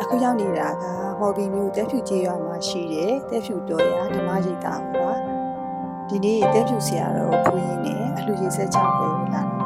အခုရောက်နေတာကမော်ဘီမျိုးတဲဖြူကြီးရွာမှာရှိတဲ့တဲဖြူတော်ရဓမ္မရိပ်သာမှာပါဒီနေ့တဲဖြူဆရာတော်ဖူးရင်နဲ့အလှရေးဆက်ချပွဲကိုလာတာ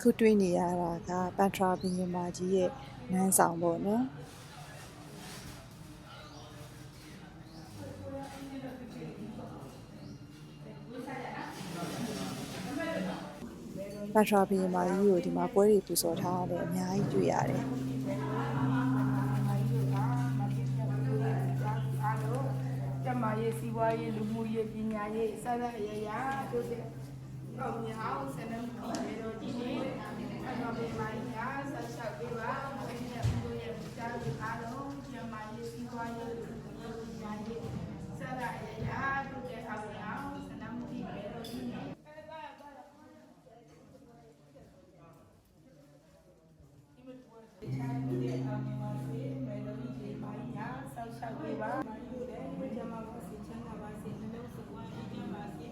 အခုတွေ့နေရတာကပန်ထရာဘီယမာကြီးရဲ့နန်းဆောင်ပေါ့နော်ပန်ထရာဘီယမာကြီးကိုဒီမှာပွဲတွေပူဇော်ထားရတယ်အများကြီးတွေ့ရတယ်ကျမရေးစီးပွားရေးလူမှုရေးပညာရေးစသဖြင့်အရာရာတို့တဲ့ပေါ့မြောက်ဆန္ဒမှုတွေတော့ဒီနေ့အတော်လေးမိုင်းညာဆက်ချက်ပေးပါမင်းရဲ့ဘုရားရဲ့ကြားရအားလုံးကျမရေးစီးပွားရေးလူမှုရေးပညာရေးစသဖြင့်အရာရာတို့တဲ့အောင်အောင်ဆန္ဒမှုတွေတော့ဒီနေ့ ဆောက်ရှောက်ပေးပါမယူတယ်ကျမပါစီချမ်းသာပါစေနှလုံးစုံဝါးကြည့်ပါစေ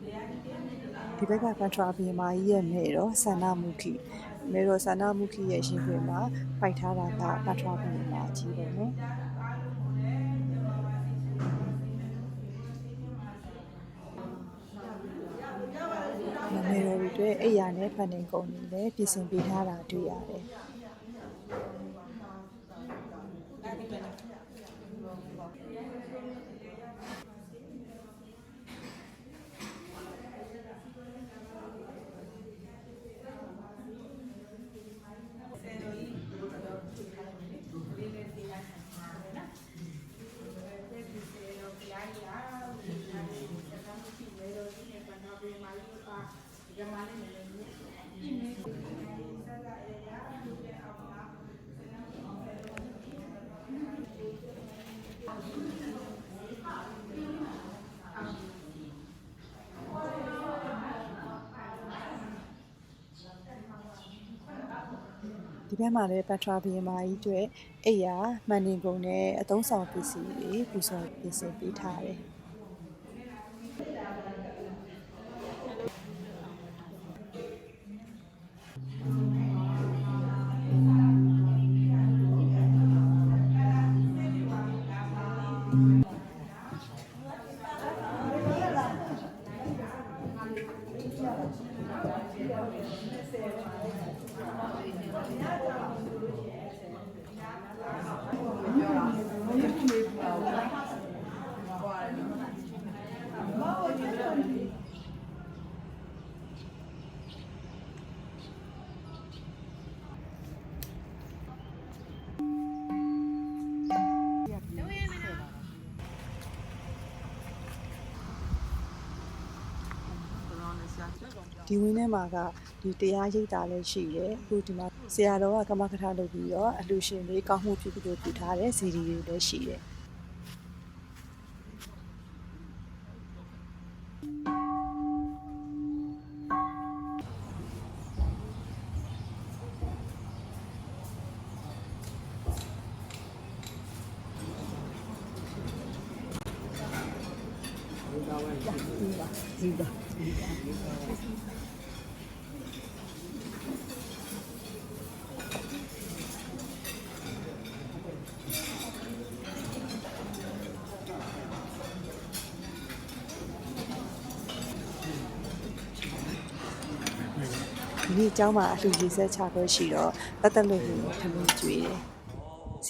တရားဒီတဲ့နဲ့တရား ဒီဘက်ကပန်ထရာဘီယမာကြီးရဲ့မေတော့ဆန္ဒမုခိမေတော့ဆန္ဒမုခိရဲ့ရှင်ခွင်မှာပိုက်ထားတာကပန်ထရာဘီယမာကြီးပေါ့နော်မမေတော်တွေအတွက်အိယာနဲ့ဖန်နေကုန်တွေလည်းပြင်ဆင်ပေးထားတာတွေ့ရတယ်။ ဒီဘက်မှာလည်းပထရာဘီယမာကြီးအတွက်အိယာမှန်နေကုန်နဲ့အသုံးဆောင်ပစ္စည်းတွေပူဇော်ပြင်ဆင်ပေးထားတယ်။ realmente. ဒီဝင်းထဲမှာကဒီတရားရိပ်တာလည်းရှိတယ်အခုဒီမှာဆရာတော်ကကမကထလုပ်ပြီးတော့အလူရှင်လေးကောင်းမှုပြုပြုပြုထားတဲ့စီဒီတွေလည်းရှိတယ် ဒီနေ့အเจ้าမှာအလှရေးဆက်ချပွဲရှိတော့တတ်တက်လို့ကိုထမင်းကျွေးတယ် ဆ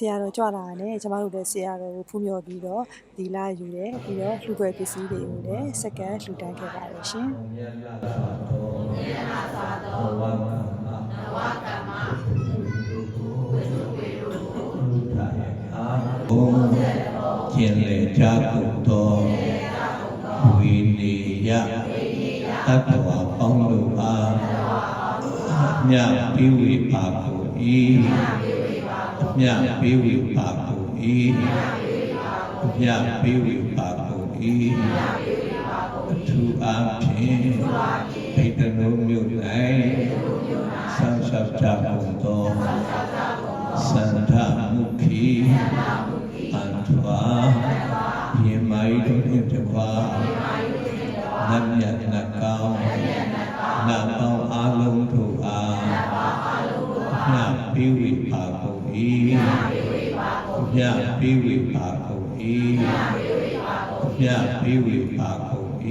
ရာတော်ကြွလာတယ်ကျမတို့လည်းဆရာတော်ကိုဖူးမြော်ပြီးတော့ဒီလာယူတယ်ပြီးတော့လှူပွဲပစ္စည်းတွေကိုလည်းစက္ကန့်လှူဒန်းခဲ့ပါတယ်ရှင်မြတ်လာစွာသောမြတ်လာစွာသောဘဝကမ္မဘဝကမ္မဝိသုဝေတို့ကိုလူထာယအာဘုံကျင်လေကြကုန်သောဝိနေယတတ္တဝါပေါင်းတို့အားမြတ်ပိဝေပါကိုဤ မြတ်ပိဝေပါကိုဤမြတ်ပိဝေပါကိုဤအထူးအားဖြင့်ဣတနုမြို့၌ဆောက်ရှောက်ကြကုန်သောစန္ဒမုခိအန်ထွာယေမိုင်းတို့နှင့်တကွာနတ်မြ ပိဝေပါကုန်၏မြတ်ပိဝေပါကုန်၏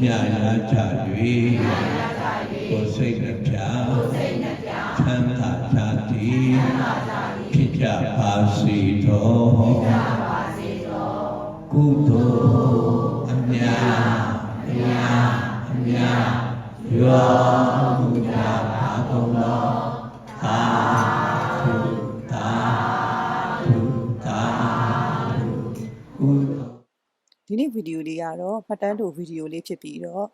မြတ်ရာကြ၍ကိုယ်စိတ်နှပြချမ်းသာကြသည်ဖြစ်ကြပါစေတော်ကုသိုလ်အမြတ်အမြတ်အမြတ်ရောမူကြပါကုန်သောသာဓု ဒီနေ့ဗီဒီယိုလေးကတော့မှတ်တမ်းတိုဗီဒီယိုလေးဖြစ်ပြီးတော့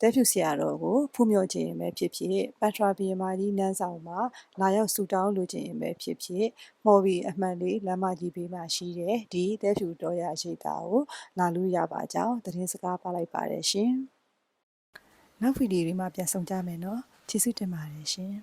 တဲဖြူဆရာတော်ကိုဖူးမြော်ခြင်းပဲဖြစ်ဖြစ်ပတ်ထရာဘီမာကြီးနန်းဆောင်မှာလာရောက်ဆူတောင်းလိုခြင်းပဲဖြစ်ဖြစ်မော်ဘီအမှန်လေးလမ်းမကြီးဘေးမှာရှိတဲ့ဒီတဲဖြူတော်ရရှိတာကိုလာလို့ရပါကြောင်းသတင်းစကားပါလိုက်ပါတယ်ရှင်နောက်ဗီဒီယိုလေးမှာပြန်ဆောင်ကြမယ်နော်ကျေးဇူးတင်ပါတယ်ရှင်